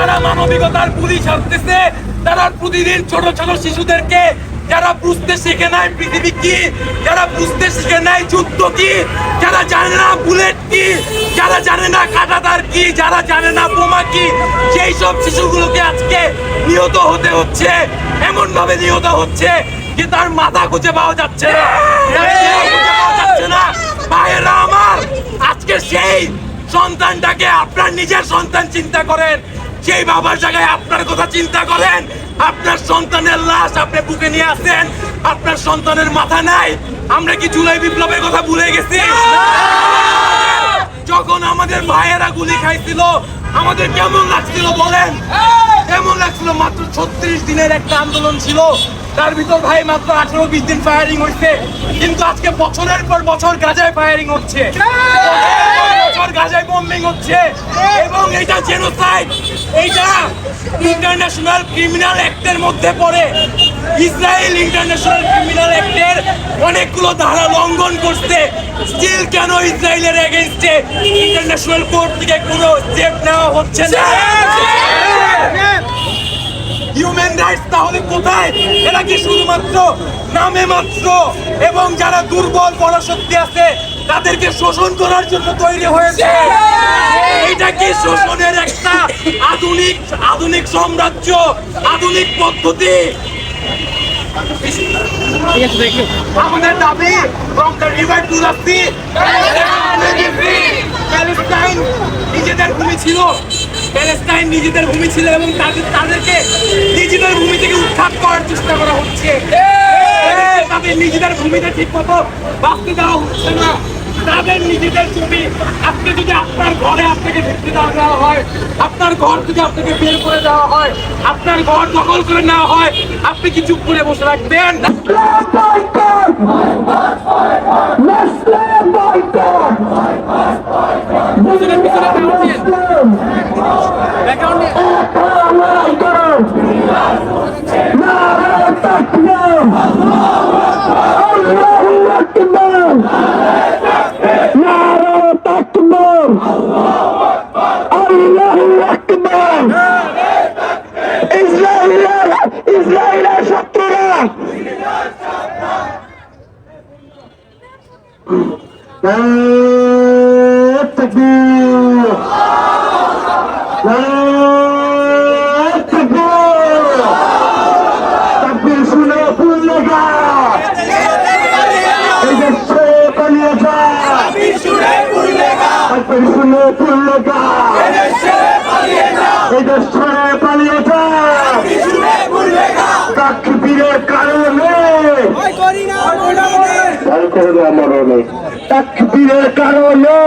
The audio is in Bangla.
যারা মানবিকতার পুলিশ আসতেছে তারা প্রতিদিন ছোট ছোট শিশুদেরকে, যারা বুঝতে শিখে নাই পৃথিবী কি, যারা বুঝতে শিখে নাই যুদ্ধ কি, যারা জানে না বুলেট কি, যারা জানে না কাটাতার কি, যারা জানে না বোমা কি, সেই সব শিশুগুলোকে আজকে নিহত হতে হচ্ছে এমন ভাবে নিহত হচ্ছে যে তার মাথা খুঁজে পাওয়া যাচ্ছে না। খুঁজে পাওয়া যাচ্ছে না। ভাইয়েরা আমার, আজকে সেই সন্তানটাকে আপনার নিজের সন্তান চিন্তা করেন। সেই বাবার জায়গায় আপনার কথা চিন্তা করেন, আপনার সন্তানের লাশ আপনি বুকে নিয়ে আসেন আপনার সন্তানের মাথা নাই, আমরা কি জুলাই বিপ্লবের কথা ভুলে গেছি? যখন আমাদের ভাইয়েরা গুলি খাইছিল, আমাদের কেমন লাগছিল বলেন? কেমন লাগছিল? মাত্র ছত্রিশ দিনের একটা আন্দোলন ছিল। তার ভিতর ভাই মাত্র আঠারো বিশ দিন ফায়ারিং হচ্ছে কিন্তু আজকে বছরের পর বছর গাজায় ফায়ারিং হচ্ছে। বছর গাজায় বম্বিং হচ্ছে। এবং এটা জেনোসাইড এইটা ইন্টারন্যাশনাল ক্রিমিনাল অ্যাক্টের মধ্যে পড়ে। ইসরায়েল ইন্টারন্যাশনাল ক্রিমিনাল অ্যাক্টের অনেকগুলো ধারা লঙ্ঘন করছে। স্টিল কেন ইসরায়েলের এগেইনস্টে ইন্টারন্যাশনাল কোর্ট থেকে কোনো স্টেপ নেওয়া হচ্ছে না? হিউম্যান রাইটস তাহলে কোথায়? এরা কি শুধুমাত্র নামে মাত্র? এবং যারা দুর্বল পরাশক্তি আছে তাদেরকে শোষণ করার জন্য তৈরি হয়েছে। এটা কি শোষণের একটা আধুনিক আধুনিক সাম্রাজ্য আধুনিক পদ্ধতি? আমাদের দাবি to the sea প্যালেস্টাইন নিজেদের ভূমি ছিল। প্যালেস্টাইন নিজেদের ভূমি ছিল এবং তাদের তাদেরকে নিজেদের ভূমি থেকে উৎখাত করার চেষ্টা করা হচ্ছে। তাদের নিজেদের ভূমিতে ঠিক মতো বাঁচতে দেওয়া হচ্ছে না। তাদের নিজেদের জমি আজকে যদি আপনার ঘরে আপনাকে ঢুকতে দেওয়া হয়, আপনার ঘর থেকে আপনাকে বের করে দেওয়া হয়, আপনার ঘর দখল করে নেওয়া হয়, আপনি কি চুপ করে বসে রাখবেন? পিছনে ইসরায়েলের ইসরায়েলের শত্রুরা They just turn তাকবীরের কারণে।